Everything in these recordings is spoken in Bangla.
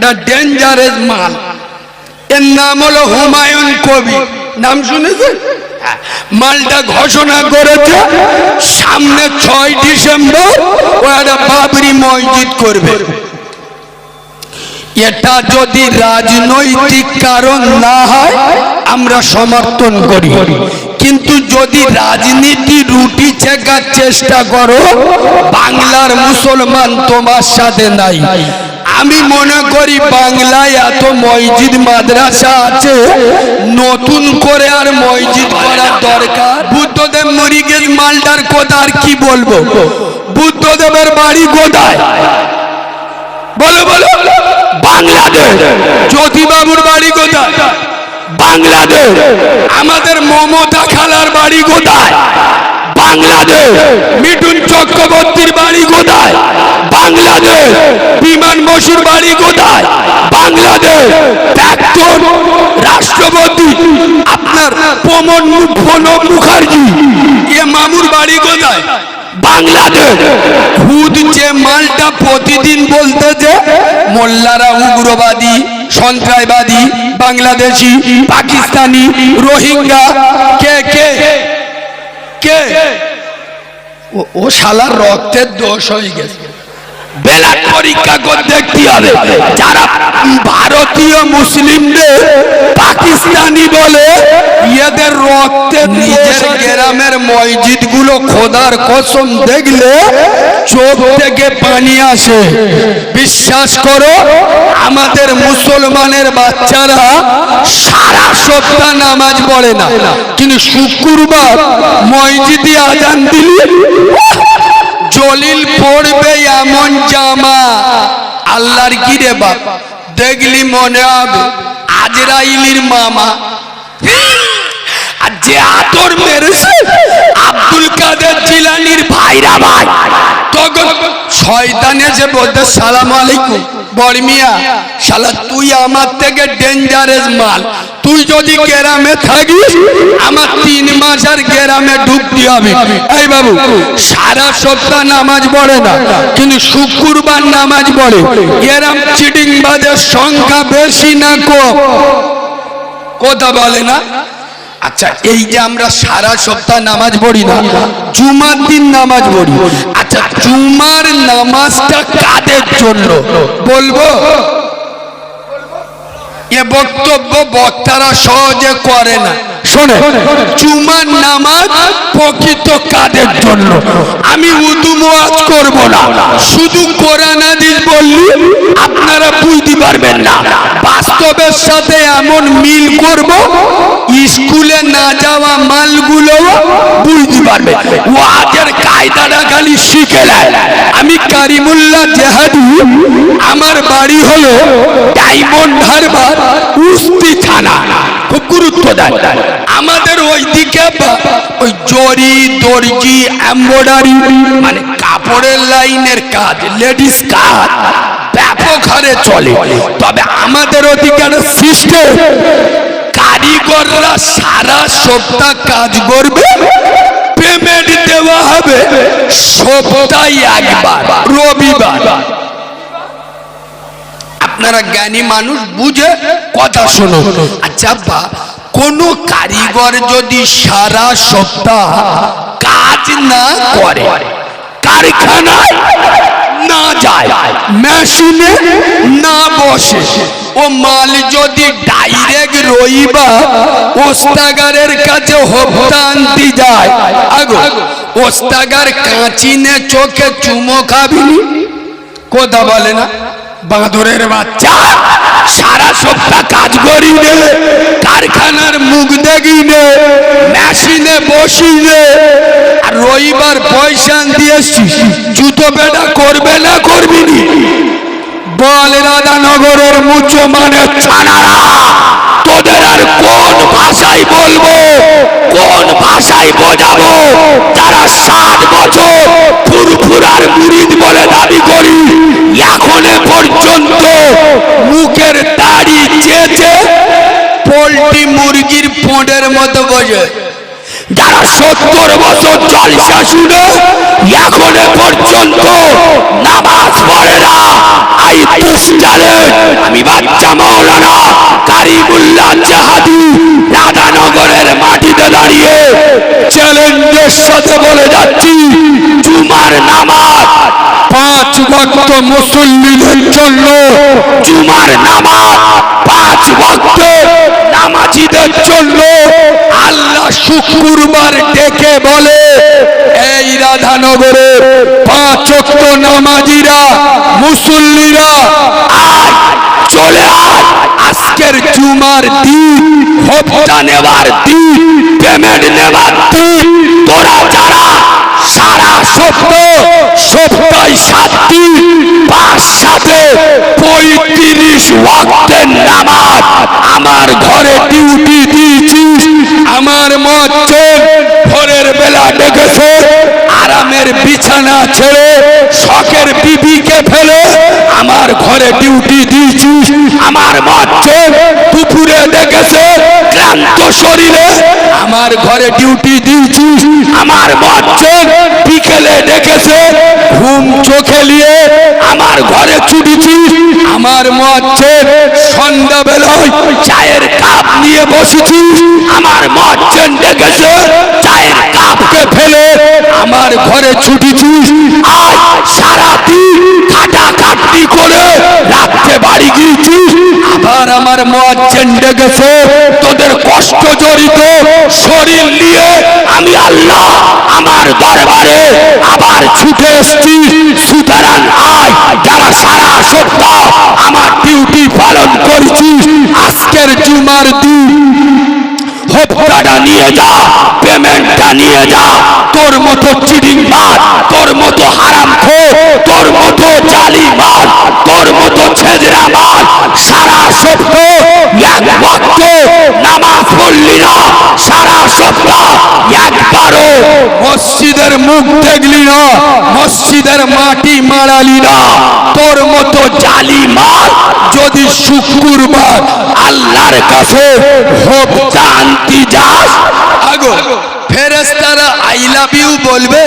এটা ডেঞ্জারেস মাল। এর নাম হলো হুমায়ুন কবি। নাম শুনেছেন? হ্যাঁ, মালটা ঘোষণা করেছে সামনে ছয় ডিসেম্বর ও একটা বাবরি মসজিদ করবে। এটা যদি রাজনৈতিক কারণ না হয় আমরা সমর্থন করি। কিন্তু যদি রাজনীতি রুটি ছেকার চেষ্টা করো বাংলার মুসলমান তোমার সাথে নাই। আমি মনে করি বাংলায় এত মসজিদ মাদ্রাসা আছে, নতুন করে আর মসজিদ করার দরকার। বুদ্ধদেব মরিগেজ মালটার কথা আর কি বলব? বুদ্ধদেবের বাড়ি কোথায়? বলো বলো। বাংলাদেশ। জ্যোতিবাবুর বাড়ি কোথায়? বাংলাদেশ। আমাদের মমতা খালার বাড়ি কোথায়? বাংলাদেশ। মিঠুন চক্রবর্তীর বাড়ি কোথায়? বাংলাদেশ। বিমান বসুর বাড়ি কোথায়? বাংলাদেশ। প্রাক্তন রাষ্ট্রপতি আপনার প্রমোদ প্রণব মুখার্জি। এ মামুর বাড়ি কোথায়? বাংলাদেশ। খুদ যে মালটা প্রতিদিন বলতেছে, মোল্লারা উগ্রবাদী, সন্ত্রাসবাদী, বাংলাদেশি, পাকিস্তানি, রোহিঙ্গা, কে কে? কে? ও- শালার রক্তের দোষ হয়ে গেছে। বেলা পরীক্ষা করে দেখতে হবে? যারা ভারতীয় মুসলিমদের পাকিস্তানি বলে এদের রক্তে নিজের গ্রামের মসজিদগুলো খোদার কসম দেখলে চোখ থেকে পানি আসে। বিশ্বাস করো আমাদের মুসলমানের বাচ্চারা সারা সপ্তাহ নামাজ পড়ে না। কিন্তু শুক্রবার মসজিদে আজান দিলে জলিল পড়বে এমন জামা। আল্লাহর কি রে বাপ, দেখলি মনে হবে আজরাইলির মামা। আর যে আতর মেরেছে, আব্দুল কাদের জিলানির ভাইরা ভাই। তখন শয়তানে যে বলতে, সালাম আলাইকুম। বর্মিয়া শালা, তুই আমার থেকে ডেঞ্জারেস মাল। তুই যদি গ্রামে থাকিস, আমার তিন মাস আর গ্রামে ঢুকতে হবে। এই বাবু, সারা সপ্তাহ নামাজ পড়ে না, কিন্তু শুক্রবার নামাজ পড়ে। এরম চিটিং বাজের সংখ্যা বেশি না কম কথা বলে না? আচ্ছা এই যে আমরা সারা সপ্তাহ নামাজ পড়ি না, জুমার দিন নামাজ পড়ি। আচ্ছা জুমার নামাজটা কাদের জন্য? বলব? এ বক্তব্য বক্তারা সহজে করে না। শোনে জুমার নামাজ প্রকৃত কাদের জন্য? আমি উদু মোয়াজ করব না। শুধু কোরআন হাদিস বললি আপনারা বুঝতে পারবেন না। বাস্তবের সাথে এমন মিল করব স্কুলে না যাওয়া মালগুলো বুঝতে পারবে। ওয়াজের কায়দাটা খালি শিখে নেয়। আমি কারিমুল্লাহ জেহাদি আমার বাড়ি হলো ডায়মন্ড হারবার উস্তি থানা খুব গুরুত্ব দেয় আমাদের ওই জরি দর্জি এম্বয়ডারি মানে কাপড়ের লাইনের কাজ, লেডিস কাজ, ব্যাপক হারে চলে। তবে আমাদের ওদিকে সিস্টেম কারিগররা সারা সপ্তাহ কাজ করবে, পেমেন্ট দেওয়া হবে সপ্তাহে একবার, রবিবার। আপনারা জ্ঞানী মানুষ, বুঝে কথা শোনো। আচ্ছা কোন কারিগর যদি সারা সপ্তাহ কাজ না করে, কারখানায় না যায় না বসে, ও মাল যদি ডাইরেক্ট রইবা, ওস্তাগারের কাছে যায়। আগো, ওস্তাগার কাঁচিনে চোখে চুমো খাবিনি কথা বলে না? বাঁদরের বাচ্চা! সারা সপ্তাহ কাজ করি নে কারখানার মুখ দেখি নে মেশিনে বসি নে আর রবিবার পয়সা দিয়েছি জুতো বেটা করবে না করবি নি বল রাধানগরের মুচো মানে ছানারা, তোদের আর কোন ভাষায় বলব? কোন ভাষায় বোঝাবো? যারা ষাট বছর ফুরফুরার মুরিদ বলে মুরগির পোঁডের মতো বোঝে যারা সত্তর বছর জলসা শুনে, এখনও পর্যন্ত নামাজ পড়ে না। আই আমি বাচ্চা মাওলানা জাহাদি রাধানগরের মাটিতে দাঁড়িয়ে চ্যালেঞ্জের সাথে বলে যাচ্ছি জুমার নামাজ। পাঁচ ভক্ত মুসল্লিদের জন্য জুমার নামাজ। পাঁচ ভক্ত নামাজিদের জন্য আল্লাহ শুক্রবার ডেকে বলে এই রাধানগরে পাঁচ ওয়াক্ত নামাজিরা মুসল্লিরা আয় চলে আয়। আজকের জুমার দিন হপ্তা নেবার দিন পেমেন্ট নেবার দিন। তোরা যারা সারা সপ্তাহ সপ্তাহে সাত দিন পাঁচ সাথে পঁয়ত্রিশ ওয়াক্তের নামাজ। আমার ঘরে ডিউটি দিয়েছিস, আমার মচ্ছে ভোরের বেলা ডেকেছে, আরামের বিছানা ছেড়ে শখের বিবিকে ফেলে আমার ঘরে ডিউটি দিয়েছিস, আমার মচ্ছে দুপুরে ডেকেছে, ক্লান্ত শরীরে আমার ঘরে ডিউটি দিয়েছিস, আমার মচ্ছে বিকেলে ডেকেছে ঘুম চোখে নিয়ে আমার ঘরে ছুটেছিস আমার মচ্ছে সন্ধ্যাবেলায় চায়ের কাপ নিয়ে বসেছিস আমার মজ্জন ডেকেছে চায়ের কাপকে ফেলে আমার ঘরে ছুটেছিস আজ সারাদিন খাটা খাটনি করে রাত্রে বাড়ি গিয়েছিস আবার আমার মোয়াজ্জেন ডেকেছে, তোদের কষ্ট জড়িত শরীর নিয়ে আমি আল্লাহ আমার দরবারে আবার ছুটে এসছি। সুতরাং আয় যারা সারা সপ্তাহ আমার ডিউটি পালন করেছি। আজকের জুমার দিন হপ্তাটা নিয়ে যা পেমেন্টটা নিয়ে যা। তোর মতো চিডিং মার তোর মতো হারাম খো তোর মতো জালি মার তোর মতো ছেজরা মার সারা সপ্তাহ এক পড়লি মসজিদের মুখ দেখলি না, মসজিদের মাটি মারালি না। তোর মতো জালি যদি শুক্রবার আল্লাহর কাছে জানতি যাস। আই লাভ ইউ বলবে?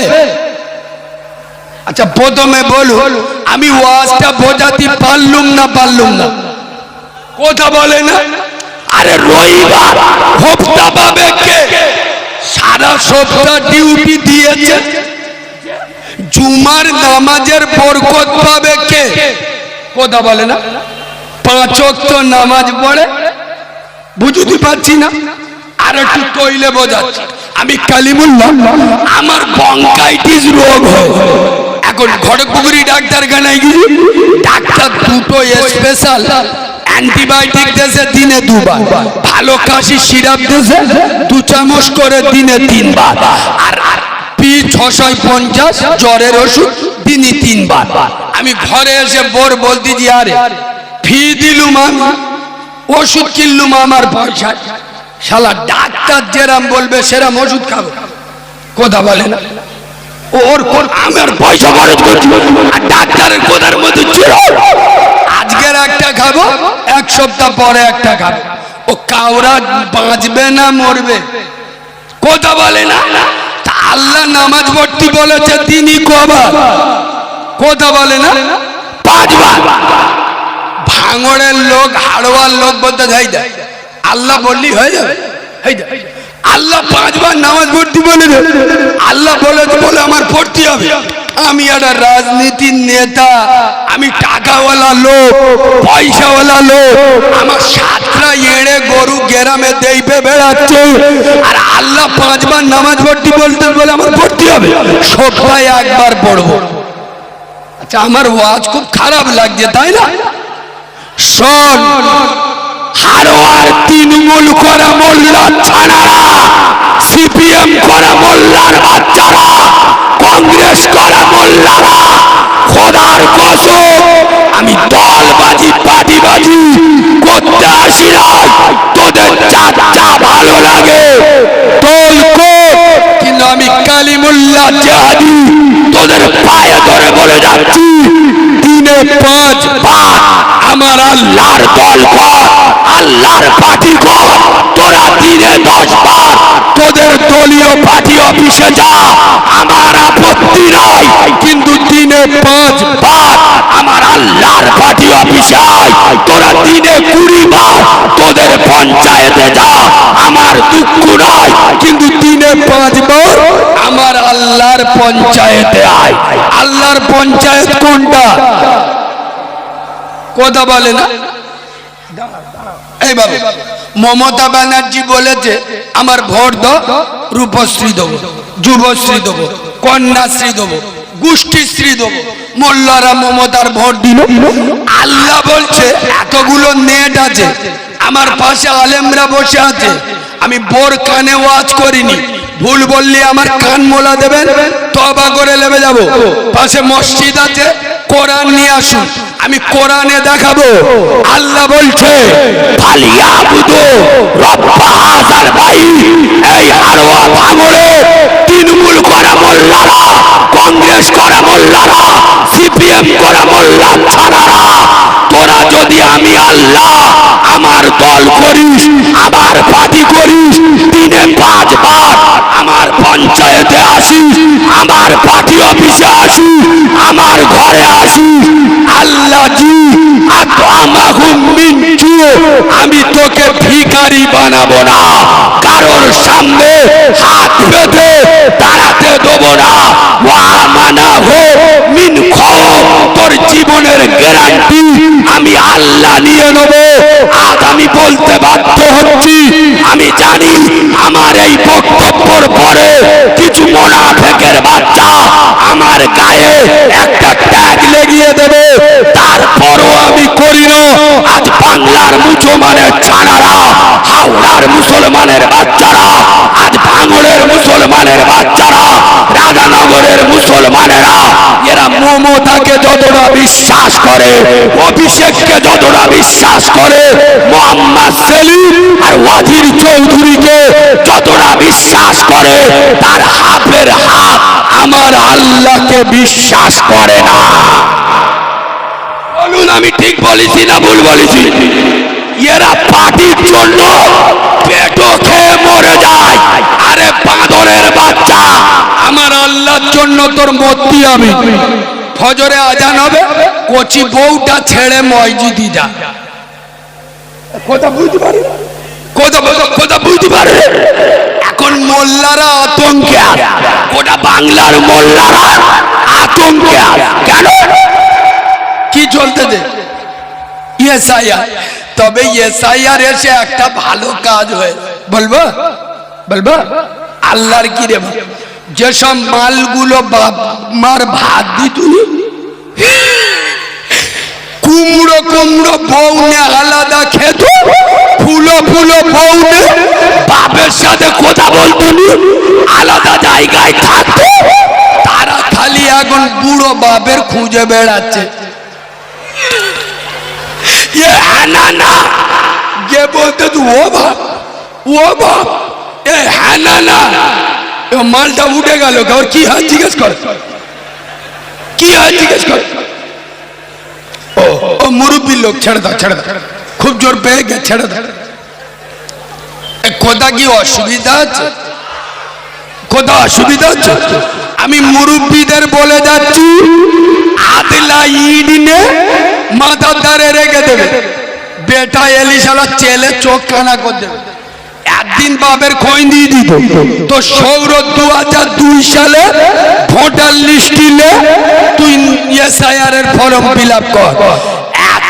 আচ্ছা প্রথমে বলুন আমি ওয়াজটা বোঝাতে পারলুম না পারলুম না। কথা বলে না? আরে রবিবার হপ্তা পাবে কে? সারা সপ্তাহ ডিউটি দিয়েছে। জুমার নামাজের বরকত পাবে কে? কথা বলে না। পাঁচ ওয়াক্ত নামাজ পড়ে। বুঝতে পারছি না। আর একটু তৈলে বোঝাচ্ছি। আমি কালিমুল্লাহ। আমার বঙ্কাইটিস রোগ হয়। এখন খড়গপুকুরি ডাক্তার খানায় গিয়ে ডাক্তার দুটো স্পেশাল অ্যান্টিবায়োটিক দেশে দিনে দুবার। ভালো কাশি সিরাপ দেশে দু চামচ করে দিনে তিনবার। আর পি ছশো পঞ্চাশ, জ্বরের ওষুধ দিনে তিনবার। আমি ঘরে এসে বোর বলতেছি আরে, ফি দিলুম ওষুধ কিনলুম আমার পয়সা শালা ডাক্তার যেরাম বলবে, সেরাম ওষুধ খাব। কথা বলে না। ওর আমার পয়সা খরচ করছি। আর ডাক্তারের কোথার মধ্যে ছিল একটা খাব? এক সপ্তাহ পরে একটা খাব। ও কাউরা বাঁচবে না, মরবে। কথা বলে না? আল্লাহ নামাজ পড়তে বলেছে তিনি কবার কথা বলে না? পাঁচবার। ভাঙড়ের লোক হাড়োয়ার লোক বলতে যাই দেয় আল্লাহ বললি হয়ে যাবে। আল্লাহ পাঁচবার নামাজ পড়তে বলে আল্লাহ বলে বলে আমার পড়তে হবে। আমি একটা রাজনীতির নেতা, আমি টাকাওয়ালা লোক, পয়সাওয়ালা লোক। আমার সাতটা এড়ে গরু গ্রামে দেইবে বেড়াচ্ছে। আর আল্লাহ পাঁচবার নামাজ ভর্তি বলতে বলে আমার ভর্তি হবে। সপ্তাহে একবার পড়ব। আচ্ছা আমার ওয়াজ খুব খারাপ লাগছে, তাই না? শোন হারোয়ার তৃণমূল করা মোল্লা ছাড়ারা সিপিএম করা মোল্লার বাচ্চারা, কংগ্রেস করা মোল্লারা, খোদার কসম, আমি দলবাজি পাটিবাজি করতে আসি নাই তোদের যা ভালো লাগে। তোল কিন্তু আমি কালিমুল্লাহ জাহাদি। তোদের পায়ে ধরে বলে যাচ্ছি দিনে পাঁচ বার আমার আল্লাহর দল কর আল্লাহর পার্টি কর। তোরা দিনে দশ বার তোদের দলীয় পার্টি অফিসে যা। আমার আপত্তি নাই, কিন্তু দিনে পাঁচ বার আমার আল্লাহর পার্টি অফিসে তোরা দিনে কুড়ি বার তোদের পঞ্চায়েতে যা। আমার দুঃখ নাই, কিন্তু দিনে পাঁচবার আমার আল্লাহর পঞ্চায়েতে আয়। আল্লাহর পঞ্চায়েত কোনটা? কথা বলে না? এইভাবে। মমতা ব্যানার্জি বলেছে, আমার ভোট দাও, রূপশ্রী দেবো, যুবশ্রী দেবো, কন্যাশ্রী দেবো, গোষ্ঠীশ্রী দেবো। মোল্লারা মমতার ভোট দিল। আল্লাহ বলছে, এতগুলো নেট আছে, আমার পাশে আলেমরা বসে আছে, আমি বোর কানে ওয়াজ করিনি। ভুল বললে আমার কান মোলা দেবেন, তবা করে লেবে যাব। পাশে মসজিদ আছে কোরআন নিয়ে আসুন। আমি কোরআনে দেখাবো। আল্লাহ বলছে এই হারওয়া ভাঙড়ে তৃণমূল করা মোল্লারা, কংগ্রেস করা মোল্লারা, সিপিএম করা মোল্লা ছাড়ারা, তোরা যদি আমি আল্লাহ আমার দল করিস, আমার পার্টি করিস, দিনে পাঁচবার আমার পঞ্চায়েতে আসিস, আমার পার্টি অফিসে আসিস, আমার ঘরে আসিস। আল্লাহ জি আমি তোকে ভিখারি বানাবো না, কারোর সামনে হাত পেতে দাঁড়াতে দেবো না। ওয়া মানা হো মিন খাও তোর জীবনের গ্যারান্টি আমি আল্লাহ নিয়ে নেব। আজ আমি বলতে বাধ্য হচ্ছি, আমি জানি আমার এই বক্তব্যর পরে কিছু মোনাফেকের বাচ্চা আমার গায়ে একটা ট্যাগ লেগিয়ে দেবে। তারপরও আমি করি না। আজ বাংলার মুসলমানের ছানারা, হাওড়ার মুসলমানের বাচ্চারা ভাঙড়ের মুসলমানের বাচ্চারা রাজানগরের মুসলমানেরা, এরা মমতাকে যতটা বিশ্বাস করে, অভিষেককে যতটা বিশ্বাস করে, মোহাম্মদ সেলিম আর ওয়াজির চৌধুরীকে যতটা বিশ্বাস করে, তার হাফের হাত আমার আল্লাহকে বিশ্বাস করে না। বলুন, আমি ঠিক বলেছি না ভুল বলেছি? এরা পার্টির জন্য পেটো খেয়ে মরে যায়। আরে বাঁদরের বাচ্চা আমার আল্লাহর জন্য তোর মূর্তি আমি। ফজরে আজান হবে কচি বউটা ছেড়ে মসজিদি যা। কথা বুঝতে পারি কথা কথা বুঝতে পারে এখন মোল্লারা আতঙ্কে গোটা বাংলার মোল্লারা আতঙ্কে কেন? কি চলতেছে? ইয়েসাইয়ার তবে ইয়েসাইয়ার এসে একটা ভালো কাজ হয়ে বলব? বলব? আল্লাহর কি রে যেসব মালগুলো মার ভাত দিতুনি কুমড়ো কুমড়ো বউনে আলাদা খেত, ফুলো ফুলো বউনে বাপের সাথে কথা বলতুনি আলাদা জায়গায় থাকতো, তারা খালি এখন বুড়ো বাপের খুঁজে বেড়াচ্ছে। ये है ना ये बोलते तू वो बाप वो बाप ये है না না এ মালটা উঠে গেল আর কি হয় জিজ্ঞেস কর কি হয় জিজ্ঞেস কর ও ও মুরব্বী লোক ছেড়ে দাও ছেড়ে দাও খুব জোর পেয়ে গে ছেড়ে দাও এ কোথা কি অসুবিধা আছে কোথা অসুবিধা হচ্ছে আমি মুরব্বীদের বলে যাচ্ছি আদলা ইট নে মাথার ধারে রেখে দেবে। বেটা এলিশালা চেলে চোখ কানা করে দেবে। একদিন বাপের খোঁজ দিয়ে দিত তো সৌর দু হাজার দুই সালে ভোটার লিস্ট দিলে তুই এসআইআর এর ফর্ম ফিল আপ কর।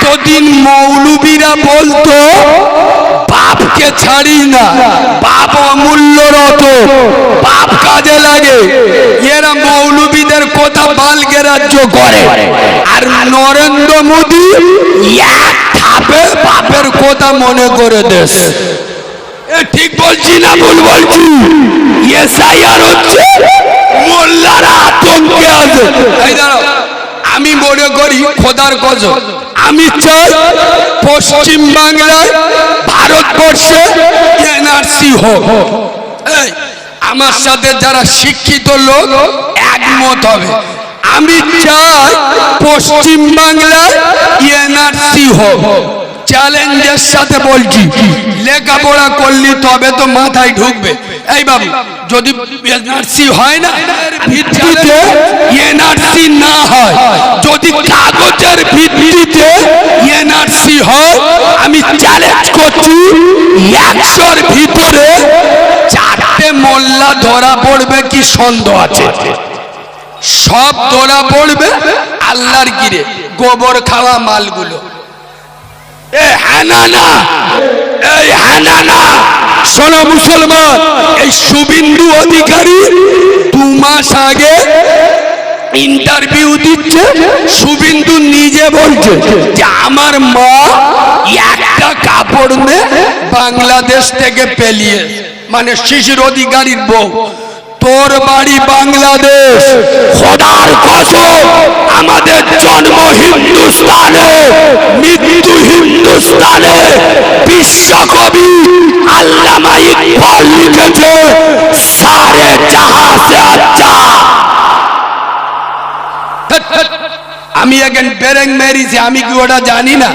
এতদিন মৌলবীরা বলতো, বাপকে ছাড়ি না, বাপ অমূল্য রত, বাপ কাজে লাগে। এরা মৌলবীদের কথা বাল গ্রাহ্য করে। আর নরেন্দ্র মোদী বাপের কথা মনে করে দেশ। ঠিক বলছি না ভুল বলছি? এসআইআর হচ্ছে মোল্লারা আতঙ্কে আছে। দাঁড়াও। আমি মনে করি খোদার কজ আমি চাই পশ্চিম বাংলায় ভারতবর্ষে এনআরসি হোক। আমার সাথে যারা শিক্ষিত লোক একমত হবে। আমি চাই পশ্চিম বাংলায় এনআরসি হোক। চ্যালেঞ্জের সাথে বলছি, লেখাপড়া করলি তবে তো মাথায় ঢুকবে। এই বাবু, যদি এনআরসি হয় না, ভিত্তিতে এনআরসি না হয়, যদি কাগজের ভিত্তিতে এনআরসি হয়, আমি চ্যালেঞ্জ করছি, একশোর ভিতরে চারটে মোল্লা ধরা পড়বে কি সন্দেহ আছে? সব ধরা পড়বে আল্লাহর গিরে, গোবর খাওয়া মালগুলো। এ হানানা, এই হানানা। শোনো মুসলমান, এই শুভিন্দু অধিকারী দু মাস আগে ইন্টারভিউ দিচ্ছে, শুভিন্দু নিজে বলছে যে আমার মা একটা কাপড় নে বাংলাদেশ থেকে পেলিয়ে মানে শিশির অধিকারীর বউ। তোর বাড়ি বাংলাদেশ। খোদার কসম, আমাদের জন্ম হিন্দুস্তানে, মৃত্যু হিন্দুস্তানে বিশ্বকবি আল্লামা ইকবাল লিখেছে, সারে জাহাঁ সে আচ্ছা। আমি এখন বেরেং মেরিছি আমি কি ওটা জানি না?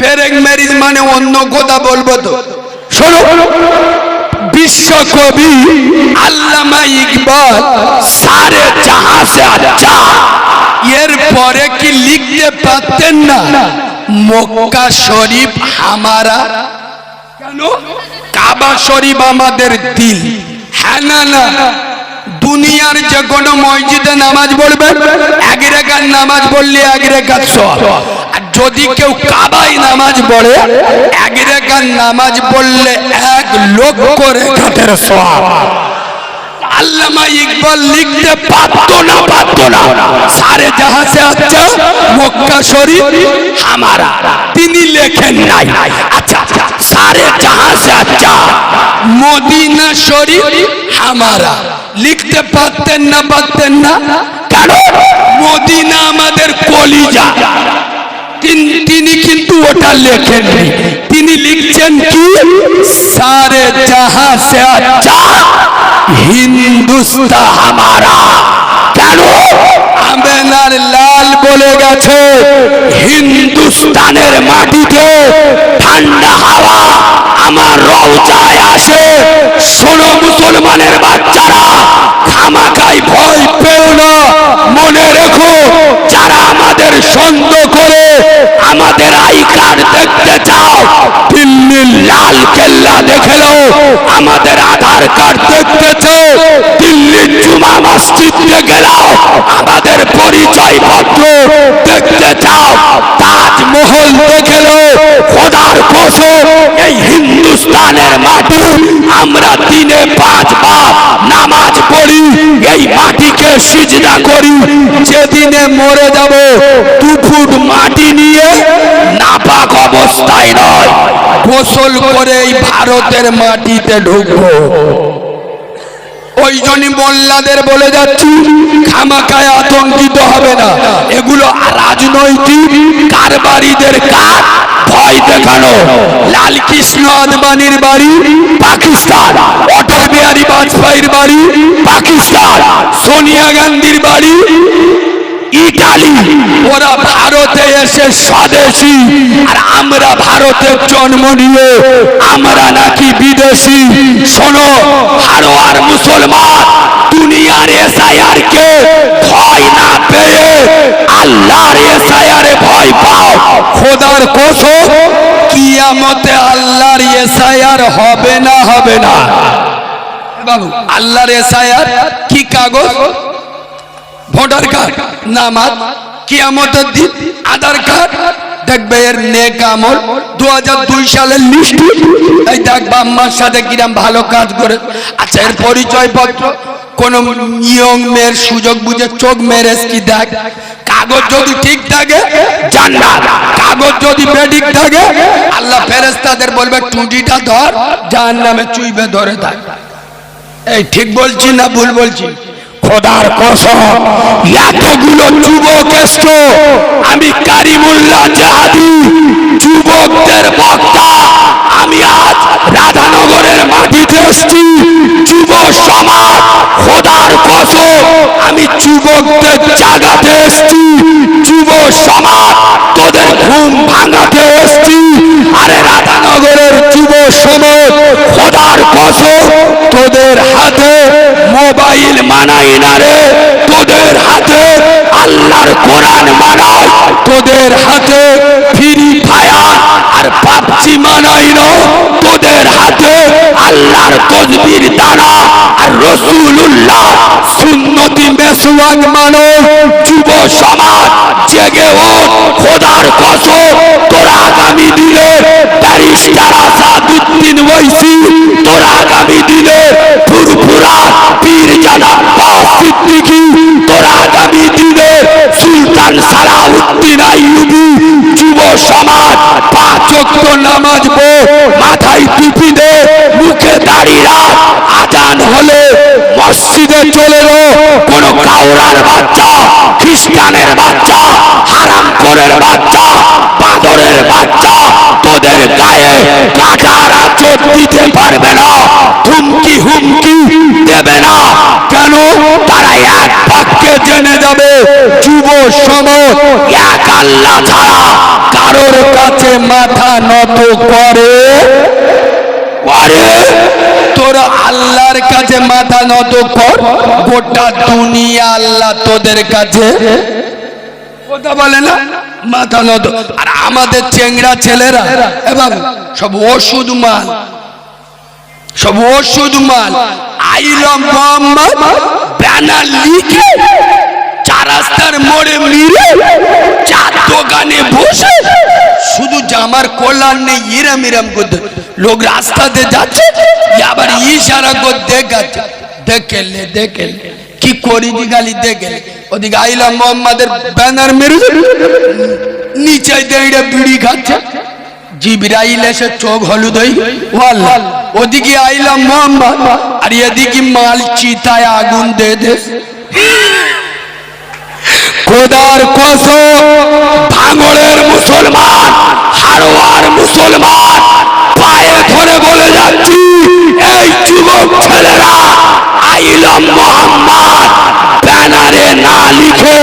বেরেং মেরিজ মানে অন্য কথা বলব তো। শোনো বিশ্বকবি আল্লামা ইকবাল সারে আচ্ছা। কি লিখতে পারতেন না? মক্কা শরীফ হামারা। কেন? কাবা শরীফ আমাদের দিল। হ্যাঁ না না। দুনিয়ার যে কোনো মসজিদে নামাজ পড়বে, এক রেখার নামাজ পড়লে এক রেখার সব আর যদি কেউ কাবায় নামাজ পড়ে, এক রেখার নামাজ পড়লে এক লক্ষ রেখাতের সব আল্লামা লিখতে পারতো না পারতো না। সারে জাহাঁ সে আচ্ছা মক্কা শরীফ হামারা। তিনি লেখেন নাই। আচ্ছা সারে জাহাঁ সে আচ্ছা মদিনা শরীফ হামারা। লিখতে পারতেন না পারতেন না। কেন? মদিনা আমাদের কলিজা। তিন- কিন্তু ওটা লেখেননি। তিনি লিখছেন কি? সারে জাহাঁ সে আচ্ছা হিন্দুস্তা হামারা। কেন? আমেনার লাল বলে গেছে, হিন্দুস্তানের মাটিতে ঠান্ডা হাওয়া আমার রওজায় আসে। শোনো মুসলমানের বাচ্চারা খামাকাই ভয় পেও না। মনে রেখো, যারা আমাদের করে আমাদের আই দেখতে চাও? দিল্লির লাল কেল্লা দেখে আমাদের আধার কার্ড দেখতে চাও। দিল্লির জুমা মসজিদে গেলাও। আমাদের পরিচয় পত্র দেখতে চাও। তাজমহল দেখে খোদার কসম, এই হিন্দুস্তানের মাটি আমরা দিনে পাঁচবার নামাজ পড়ি। এই মাটিকে সিজদা করি। যেদিনে মরে যাব, দু ফুট মাটি নয় গোসল করে এই ভারতের মাটিতে ঢুকবো। ওই জন্য মোল্লাদের বলে যাচ্ছি খামাকায় আতঙ্কিত হবে না। এগুলো রাজনৈতিক কারবারিদের কাজ, ভয় দেখানো। লাল কৃষ্ণ আদবানির বাড়ি, পাকিস্তান। অটল বিহারী বাজপেয়ীর বাড়ি, পাকিস্তান। সোনিয়া গান্ধীর বাড়ি ইটালি। ওরা ভারতে এসে স্বদেশি। আর আমরা ভারতে জন্ম নিয়ে আমরা নাকি বিদেশি। শোনো, হারোয়ার মুসলমান দুনিয়ার এসআইআর কে ভয় না পেয়ে আল্লাহর এসআইআর ভয় পাও। খোদার কসম, কিয়ামতে আল্লাহর এসআইআর হবে না হবে না। বাবু, আল্লাহর এসআইআর কি কাগজ? ভোটার কার্ড, নামাজ, কিয়ামতের দিন আধার কার্ড, দেখবে এর নেক আমল। দু হাজার দুই সালের লিস্ট এই দেখ বাম্মার সাথে কিরাম ভালো কাজ করে। আচ্ছা এর পরিচয় পত্র কোন নিয়ম মেয়ের সুযোগ বুঝে চোখ মেরে কি দেখ। কাগজ যদি ঠিক থাকে জান্নাত কাগজ যদি বেঠিক থাকে, আল্লাহ ফেরেস্তাদের বলবে, টুটিটা ধর জাহান নামে চুইবে ধরে থাক। এই ঠিক বলছি না ভুল বলছি? খোদার কসম, এতগুলো যুবক এসছো। আমি কারিমুল্লাহ জাহাদি, যুবকদের বক্তা। আমি আজ রাধানগরের মাটিতে এসছি। যুব সমাজ, খোদার কসম, আমি যুবকদের জাগাতে এসছি। যুব সমাজ, তোদের ঘুম ভাঙাতে এসছি। আরে রাধানগরের যুব সমাজ, খোদার কসম, তোদের হাতে মোবাইল মানাই না রে। তোদের হাতে আল্লাহর কোরআন মানাই তোদের হাতে ফ্রি ফায়ার আর পাবজি মানাই না। তোদের হাতে আল্লাহর তসবির দানা আর রসুল্লাহ সুন্নতি মেসওয়াক মানো। যুব সমাজ জেগে ওঠ, খোদার কসম। তোরা আগামী দিনে ব্যারিস্টার আসাদুদ্দিন ওয়াইসি, তোরা আগামী দিনে ফুরফুরা পীর জানাব্বাস সিদ্দিকী, তোরা আগামী দিনে সুলতান সালাউদ্দিন আইয়ুবী যুব সমাজ, পাঁচ ওয়াক্ত নামাজ মাথায় টুপি দে, মুখে দাড়ি রাখ, আজান হলে মসজিদে চলে কোন কাউরার বাচ্চা, খ্রিস্টানের বাচ্চা, হারাম করের বাচ্চা, বাঁদরের বাচ্চা, তোদের গায়ে কাটার আচর দিতে পারবে না, হুমকি হুমকি দেবে না। কেন তারা এক বাক্যে জেনে যাবে যুব এক আল্লাহ ছাড়া কারোর কাছে মাথা নত করে। তোরা আল্লাহর কাছে মাথা নত কর। গোটা দুনিয়া আল্লাহ তোদের কাছে। কথা বলে না? মাথা নত। আর আমাদের চেংড়া ছেলেরা এবং সব ওষুধ মাল। সব ওষুধ মাল। আইলম ব্যানার লিখে রাস্তার মোড়ে মিলে চার দোকানে বসে শুধু জামার কল্যাণ নেই, ইরাম ইরাম করতে লোক রাস্তাতে যাচ্ছে, আবার ইশারা করে দেখাচ্ছে। দেখেলে দেখেলে, কি করি গালি দেখে ওদিকে আইলাম, মোহাম্মদের ব্যানার মেরে নিচে দেড়ে বিড়ি খাচ্ছে। জিবরাইল এসে চোখ হলুদ হই ওদিকে আইলাম, মোহাম্মদ। আর এদিকে মাল চিতায় আগুন দে দে খোদার কসম ভাঙড়ের মুসলমান, হারোয়ার মুসলমান, পায়ে ধরে বলে যাচ্ছি, এই যুবক ছেলেরা, আইলাম মোহাম্মদ, ব্যানারে না লিখে